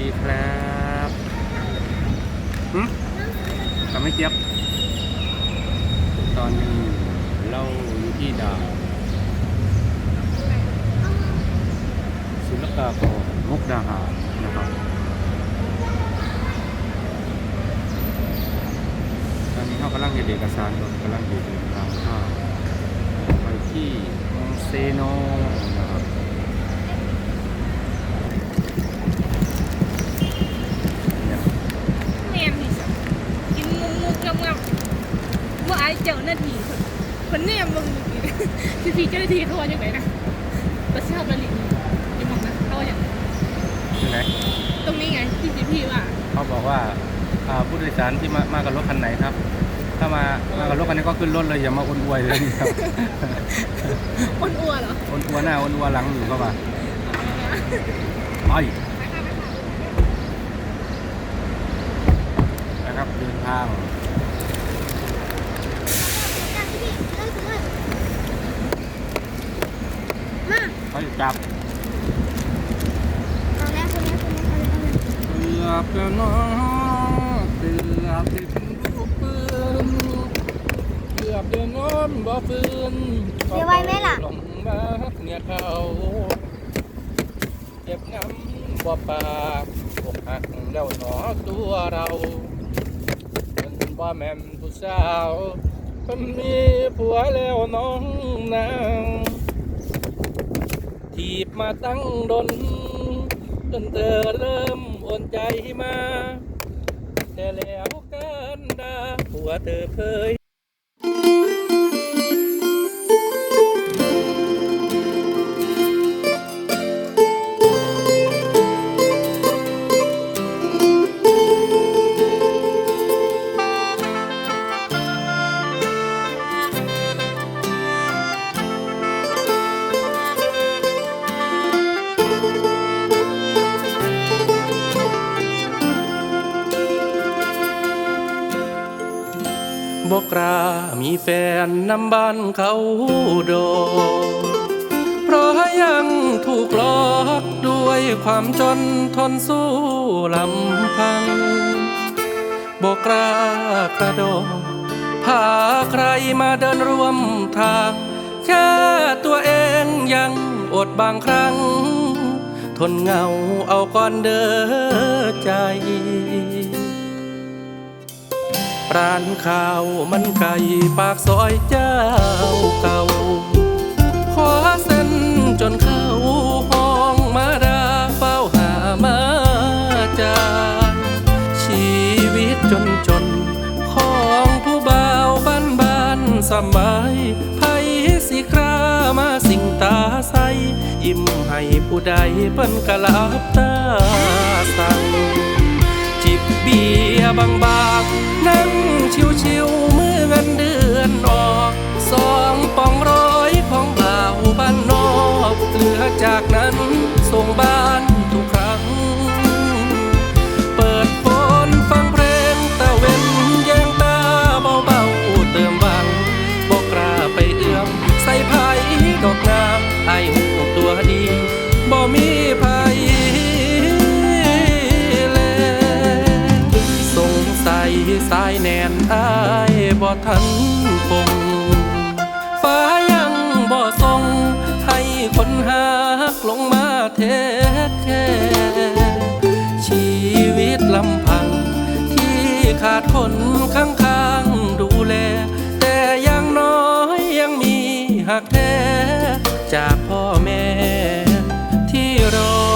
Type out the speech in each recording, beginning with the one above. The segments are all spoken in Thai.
ดีครับหึทำไม่เจี๊ยบ ตอนนี้เราอยู่ที่ดาวศุลกากรมุกดาหารนะครับ ตอนนี้เขากำลังเก็บเอกสารอยู่กำลังอยู่เดินทางเข้าไปที่มองเซโนนะครับ เนี่ย แนมที่สุดกินมุมมุกงับงับ เจ้าหน้าที่คนคนแนมมึงพี่พี่เจ้าหน้าที่เขาว่าอย่างไรนะประชาบริณยังมองนะเขาว่าอย่างที่ไหนตรงนี้ไงพี่พี่พี่ว่าเขาบอกว่าผู้โดยสารที่มามากับรถคันไหนครับ ถ้ามามากับรถคันนี้ก็ขึ้นรถเลยอย่ามาอ้วนอวยเลยครับคนอ้วนเหรออ้วนอวหน้าอ้วนอวหลังอยู่เข้ามาไปนะครับเดินทาง มา ไป จับเอาแล้วคนนี้คนนี้คนนี้เกือบแล้วเนาะเกือบที่ถึงลูกปืนเกือบเดินน้อมบ่ฟืนเสียไว้ไหมล่ะ ลงมาเนี่ยเขาเจ็บน้ำบ่ปากอกหักแล้วหนอตัวเราเป็นบ่แม่นผู้สาวเพิ่นมีผัวแล้วน้องนาง ถีบมาตั้งดน จนเธอเริ่มโอนใจมา แต่แล้วกันดาหัวเธอเผย แฟนนำบ้านเขาโดเพราะยังถูกหลอกด้วยความจนทนสู้ลำพังบกรากระโดดพาใครมาเดินร่วมทาง แค่ตัวเองยังอดบางครั้ง ทนเหงาเอาก่อนเด้อใจ ร้านข้าวมันไก่ปากซอยเจ้าเก่า ขอเส้นจนเข้าห้องมาดาเฝ้าหามาจาชีวิตจนจน ของผู้บ่าวบ้านบ้านสมัยไผสิครามาสิงตาใส ยิ้มให้ผู้ใดเปิ้นกะลับตาสั่ง บเบียบางบางนั่งชิวๆเมื่อเงินเดือนออกสองปองร้อยของบ่าบ้านนอกเหลือจากนั้นส่งบ้าน นนอายบ่ทันคงฟ้ายังบ่ทรงให้คนหักลงมาเทแค่ชีวิตลำพัง ที่ขาดคนข้างๆดูแล แต่ยังน้อยยังมีหักแท้จากพ่อแม่ที่รอ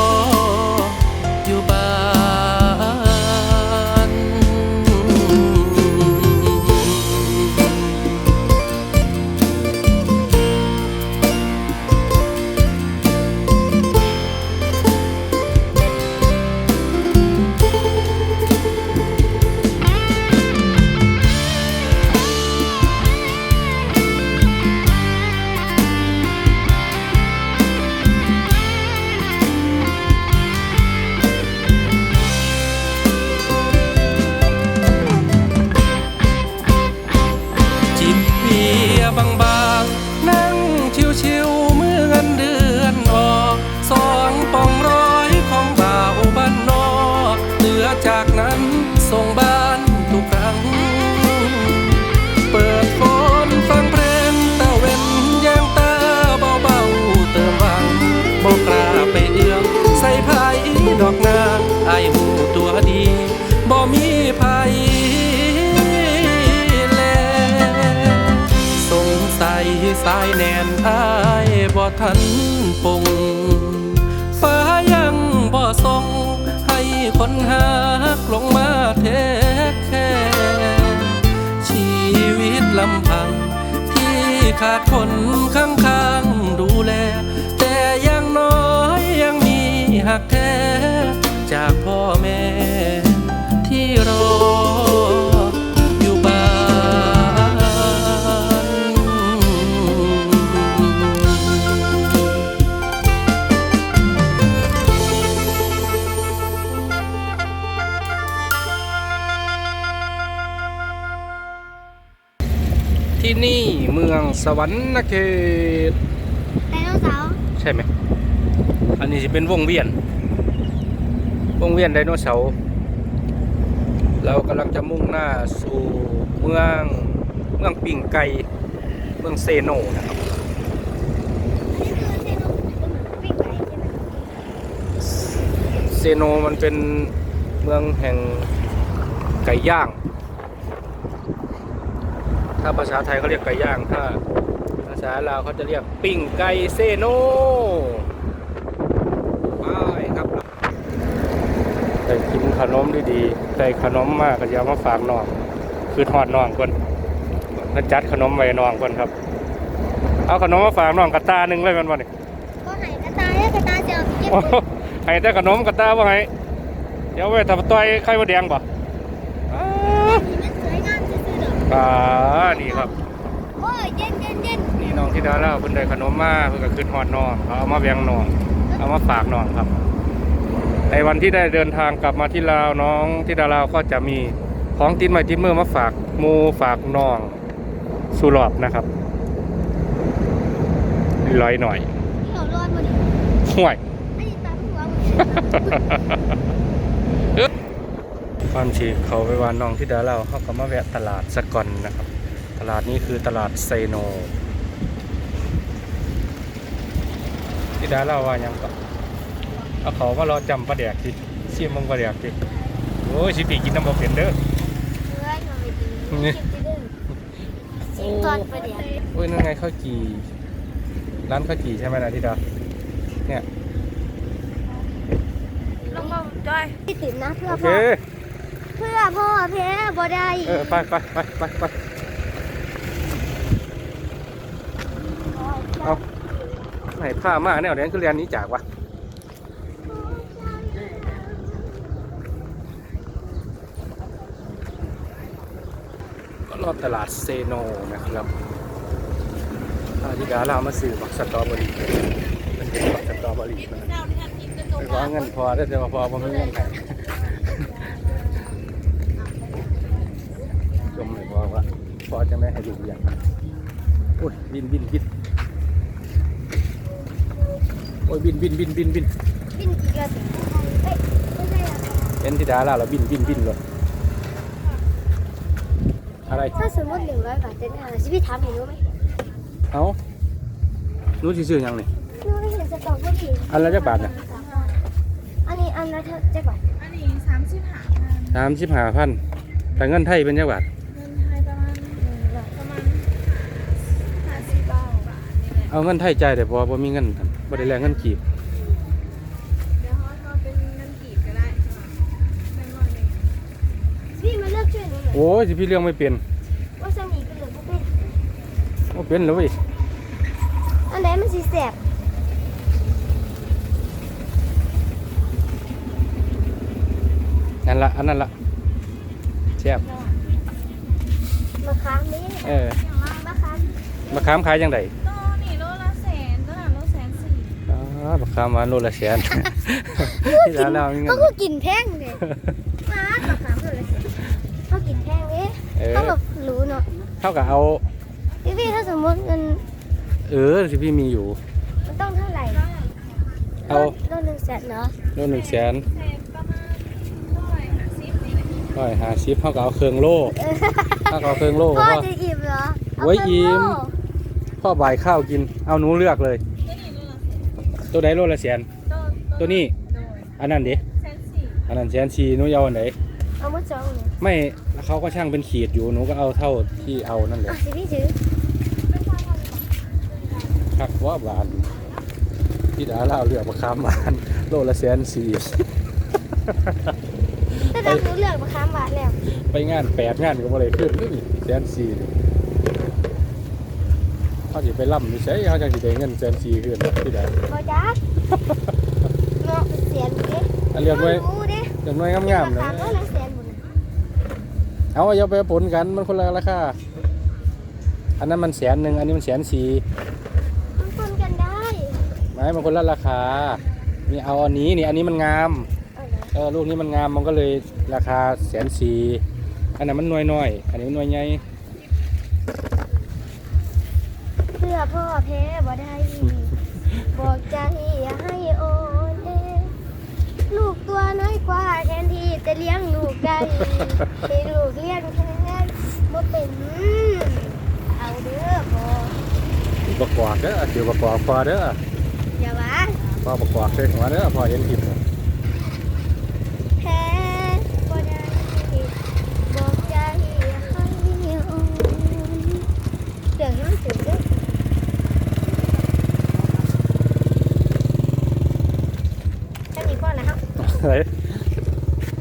ายแน่นอายบ่ทันปงฟ้ายังบ่ส่งให้คนหักลงมาเทคแค่ชีวิตลำพัง ที่ขาดคนข้างๆดูแล แต่ยังน้อยยังมีหักแท้จากพ่อแม่ที่รอ ที่นี่เมืองสวรรค์เขตไดโนเสาร์ใช่ไหม อันนี้จะเป็นวงเวียน วงเวียนไดโนเสาร์เรากำลังจะมุ่งหน้าสู่เมืองเมืองปิ่งไก่เมืองเซโนนะครับอันนี้คือเซโนวิ่งไปใช่ไหมเซโนมันเป็นเมืองแห่งไก่ย่าง ถ้าภาษาไทยเขาเรียกไก่ย่าง ถ้าภาษาลาวเขาจะเรียกปิ้งไก่เซโนไปครับได้กินขนมดีๆได้ขนมมากก็อย่ามาฝากน้อง คือทอดน้องก่อนเพิ่นจัดขนมไว้น้องก่อนครับ เอาขนมมาฝากน้องกระตาหนึ่งเลยกันวันนี้ก็ไหนกระตายแล้วกระตายจะเอาไปเก็บโอ้โหให้แต่ขนมกระตาว่าไงเดี๋ยวไว้ทำต้อยไข่มดแดงบ่อ้า มันสวยงามซื่ อๆดอกอ่านี่ครับ โอ้ยเย็นเย็นเย็นนี่น้องที่ดาราเพิ่นได้ขนมมาเพิ่นก็ขึ้นฮอดน้องเขาเอามาแบ่งน้อง เอามาฝากน้องครับ ในวันที่ได้เดินทางกลับมาที่ลาวน้องที่ดาราก็จะมีของติดไม้ติดมือมาฝากหมูฝากน้องสุรอบนะครับร้อยหน่อยที่เรารอดหมดเลยห่วยอันนี้ตามหัวหมดเลย ความที่เขาไปวานน้องที่ดาเราเขาก็มาแวะตลาดสกอนนะครับ ตลาดนี้คือตลาดไซโนที่ดาเราว่าหยังก็เอาเขามารอจำปลาแดกจิเสี่ยมมึงปลาแดกจิโอ้ยสิปีกินน้ำบ่เป็นเด้อเพื่อนมาไปดีนี่เก็บไปเด้อสิงตอนประเดี๋ยวโอ้ยนั่นไงข้าวจี่ร้านข้าวจี่ใช่ไหมนะที่ดาเนี่ยลงมาจ้อยที่ตื่นนะเพื่อโอเคพ่อเพื่ อพ่อแพ้บ่ได้เออไปไปไปไปไปเอาไหนผ้ามาเนี่ยเดี๋ยวคือเรียนนี้จากวะก็รอบตลาดเซโนนะครับอาธิดาเรามาซื้อบักสตรอเบอรี่เป็นบักสตรอเบอรี่นะไปขอเงินพอได้แต่ว่าพอไม่เงินใคร พอจะไม่ให้ดูอย่างโอ้ยบินบินบินโอ้ยบินบินบินบินบินบินกี่กระสุนเป็นธิดาเราบินบินบินเลยอะไรถ้าสมมติหนึ่งร้อยบาทจะได้อะไรสิพี่ถามเห็นรู้ไหมเอารู้ชื่อยังนี่รู้ไม่เห็นสตอเบอรี่อันละจักบาทน่ะอันนี้อันละเท่าจักบาทอันนี้สามสิบห้าพันสามสิบห้าพันแต่เงินไทยเป็นจักบาท เอาเงินไทยจ่ายแต่พอบ่มีเงินบ่ได้แลกเงินกีบเดี๋ยวเขาเอาเป็นเงินกีบก็ได้ไม่น้อยเลยพี่มาเลือกช่วยหนูหน่อยโอ้ยสิพี่เรื่องไม่เป็นว่าสมีเป็นหรือบ่เป็นบ่เป็นเลยเว้ยอันไหนมันสีแสบนั่นละอันนั้นละแซ่บมะขามนี่เออมะขามมะขามขายจังได อ๋อมะขามหวานโลละแสนที่ร้านเรามีเงิเขานก็กินแพงเลยมามะขามเลยเขากินแพงเลยเออเขาแบบรู้เนาะเท่ากับเอาพี่พี่ถ้าสมมติเงินเออสิพี่มีอยู่ มันต้องเท่าไหร่เอาโลหนึ่งแสนเนาะโลหนึ่งแสนแสนประมาณเท่าไหร่ห้าสิบนี่แหละร้อยห้าสิบเท่ากับเอาเครื่องโล่เท่ากับเอาเครื่องโล่พ่อพ่อจะอิ่มเหรอเาโอ้ยเพิ่อิ่มโลพ่อบ่ายข้าวกิน เอาหนูเลือกเลย ตัวนี้โลละแสนตัวใดโลละแสนตัวตัวนี้ โดยอันนั้นดิแสนสี่อันนั้นแสนสี่หนูเอาอันไหนเอามาจองเนี่ยไม่แล้วเขาก็ช่างเป็นขีดอยู่หนูก็เอาเท่าที่เอานั่นแหอะละสิพี่ถือคักว่าบานพี่ดาเล่าเรื่องประคามบานโลละแสนสี่ แต่ดำรู้เรื่องมาค้ามบาทแล้ว ไปงานแปดงานก็บ่ได้ขึ้นนี่แสนสี่นี่ เขาสิไปล่ำอยู่ใช่เขาจังสิได้เงินแสนสี่ขึ้นพี่ดาบอจักเนาะเป็นเสียนเด้อันเรียกไว้รู้เด้เรียกไว้งามๆเลยราคาก็ละแสนบุญเอาอย่าไปผลกันมันคนละราคา อันนั้นมันแสนหนึ่งอันนี้มันแสนสี่มันปนกันได้ไม่มันคนละราคา นี่เอาอันนี้นี่อันนี้มันงาม เอาเหรอเออลูกนี้มันงามมันก็เลยราคาแสนสี่อันนั้นมันหน่วยน้อย อันนี้มันหน่วยใหญ่ เพื่อพ่อ แพ้บ่ได้ บอกใจอย่าให้โอนเอลูกตัวน้อยกว่าแทนที่จะเลี้ยงลูกไก่ให้ลูกเลี้ยงแทนบ่เป็นเอาเด้อพ่อประกอบเด้อเดี๋ยวประกอบพอเด้ออย่าว่าพอประกอบเด้อหัวเด้อพอเห็นคลิปน่ะ แพ้บ่ได้บอกใจอย่าให้โอนเดี๋ยวให้มันถึงเด้อแค่นี้พ่อนะครับ เฮ้ย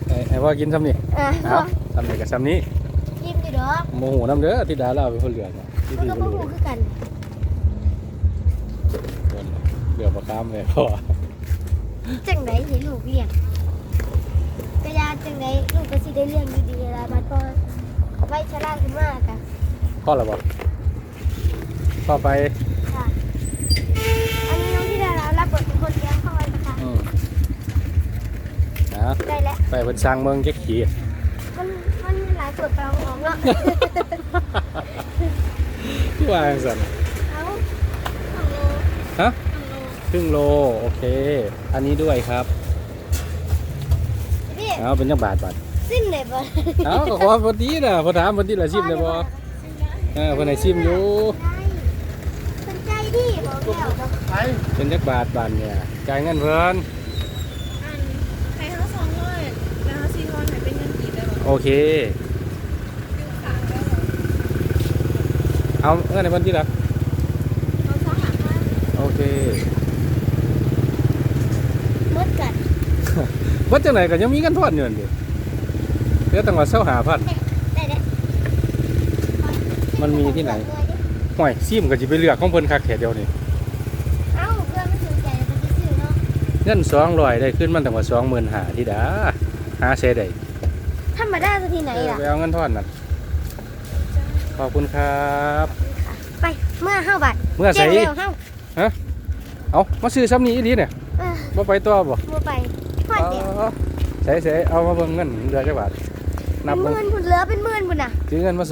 ไอ้ไอ้พ่อกินซ้ำนี่อะเอาซ้ำนี่กับซ้ำนี้ยิ้มอยู่ดอกโมโหน้ำเด้อที่ดาเราเป็นคนเหลืองอะที่มันดีก็เป็นบ่เหลืฮู้องคือกันเหลืองประคามเลยพ่อจังไดเห็นลูกเลี้ยงกระยาจังไดลูกก็สิได้เลี้ยงอยู่ดีล่ะบัดพ่อไว้ชราขึ้นมากะพ่อหรอบอกพ่อไป ค่ะ อันนี้น้องที่ดารารับบทเป็นคนเลี้ยงพ่อนะคะ อืมนะได้แล้ว ไปเป็นสร้างเมืองเจ๊กขี่มันมันมีหลายส่วนประกอบของเนาะที่ว่าจังสันเอาของโลฮะของโลครึ่งโล โอเค อันนี้ด้วยครับ พี่เอาเป็นยังบาทบาทสิ้นเลยบ่เอาก็ขอพอดีนะพอถามพอดีละชิมเลยบ่เออเพิ่นให้ชิมอยู่สนใจดิบอกแล้วเป็นจักบาทบาทเนี่ยจ่ายเงินเพิ่น โอเคฟิวสามได้บ้างเอาเออในวันที่ละเขาสองหาห้าโอเคมดกัดวัดจังไหนก็ยังมีเงินทอนอยู่นั่นดิเหลือตั้งว่าเสาหาพันได้ได้มันมีที่ไหนห่วยซิมก็สิไปเลือกของเพิ่นคักแค่เดียวนี่เอ้าเพื่อนไม่ถึงใจมันจะซื้อเนาะเงิน200ได้ขึ้นมันตั้งว่า25,000ที่ดาหาเสได้ ธรรมดาจะที่ไหนเออล่ะ ไปเอาเงินทอนนั่นขอบคุณครับ ไปเมื่อห้าบาทเมื่อใส่ เจ๊งเร็วห้าเอามาซื้อซ้ำนี้อีหลีเนี่ยเออบ่ไปตัวบ่มัวไปพอดเดียวอ๋อใส่ใส่เอามาเบิ่งเงินเหลือจักบาทนัเป็บนหเบิ่งมื่นพุ่นเหลือเป็นหมื่นพุ่นน่ะถือเงินมา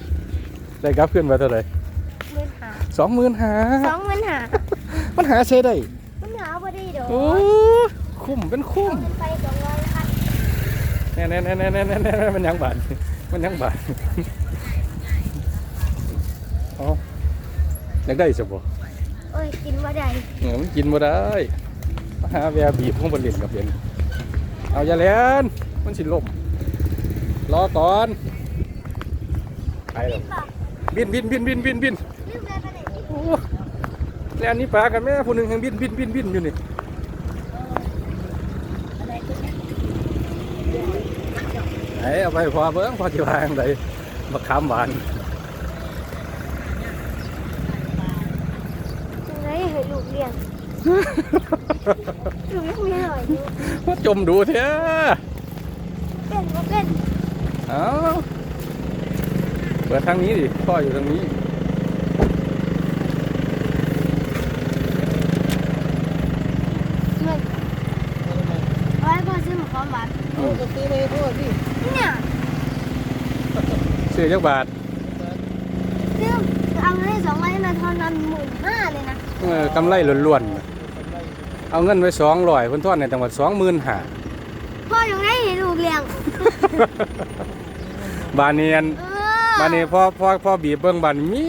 200ได้กลับขึ้นมาเท่าไหร่หมื่นหาสองหมื่นหาสองหมื่นหามันหาเซได้มันหาบ่ได้ดอกโอ้คุ้มเป็นคุ้เอามเงินไปสองร้อยค่ะแน่แน่แน่แน่แน่แน่แน่มันยังบาทมันยังบาทเอาอยากได้สิบ่โอ้ยกินบ่ได้เออมันกินบ่ได้มาหาแวบีบของบนเล่นกับเย็นเอาอย่าเล่นมันสิลมรอก่อนไปแล้วบินบินบินบินบินบินลืมแล้วไปไหนนี่โอ้แล่นนี่ปลากันแม่ผู้หนึ่งยังบินบินบินบินอยู่นี่ ไอ้เอาไปพอเบิ้งพอจะวางไดมะขามหวานจังไดให้ลูกเลี้ยงลูกยังมีหน่อยอยู่ว่าจมดูเถอะเป็นบ่เป็น เอาเปิดทางนี้ดิพ่ออยู่ทางนี้ เงินไว้พ่อ ซื้อหมูความหวานอืมเนี่ยซื้อจักบาทซื้อเอาเงินสองร้อยนะเท่านั้นหมื่นห้าเลยนะเออกำไรล้วนๆ เอาเงินไว้สองร้อยคนทอดในจังหวัดสองหมื่นห้าพ่ออยังได้ให้ลูกเลี้ยงบานเนียนบานนี้พ่อพ่อพ่อบีบเบิ้งบานมี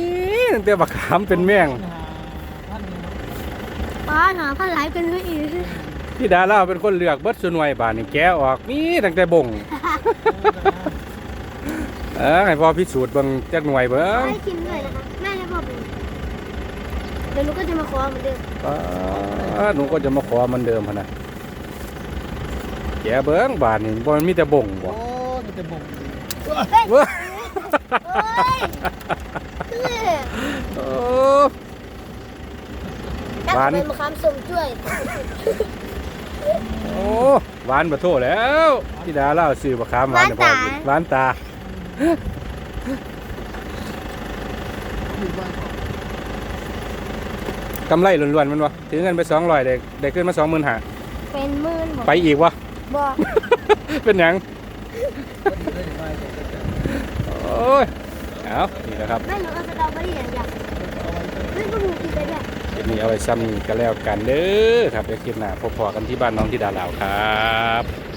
เตั้งแต่บักขามเป็นแม่งป้าหนาผ้าไหลเป็นเรื่องอีก พี่ดาเล่าเป็นคนเลือกเบิดสหน่วยบานนี่แกะออกนี่ตั้งแต่บ่ง เออให้พ่อพิสูจน์เบิ่งจักหน่วยเบิ่งให้ชิมด้วยนะคะแม่ให้พ่อเป็นเดี๋ยวหนูก็จะมาขอเหมือนเดิมป้าดหนูก็จะมาขอเหมันเดิมหั่นน่ะแกะเบิ่งบานนี่บ่มันมีแต่บ่งบ่ โอ้มันจะบ่งเว้ยโอ้ยเอ้ยโอ้ถ้าหวานเป็นมะขามส้มช่วย โอ้หวานบ่โทษแล้วพี่ดาเล่าซื้อบักขามหวานให้พ่อกินหวานตาอยู่บ้านของกำไรล้วนๆมันวะถือเงินไป200ได้ได้ขึ้นมา25,000เป็นหมื่นบอกไปอีกวะ บอกเป็นหยังก็ดีเลยไม่ก็จะโอ้ยเอานี่นะครับแม่หนูเอาสตรอเบอรี่อย่างเดียวเอาไว้เฮ้ยพวกหนูกินไป ด้วยเดี๋ยวนี้เอาไว้ซ้ำกันก็แล้วกันเด้อครับเดี๋ยวคลิปหน้าพบพอกันที่บ้านน้องที่ดาลาวครับ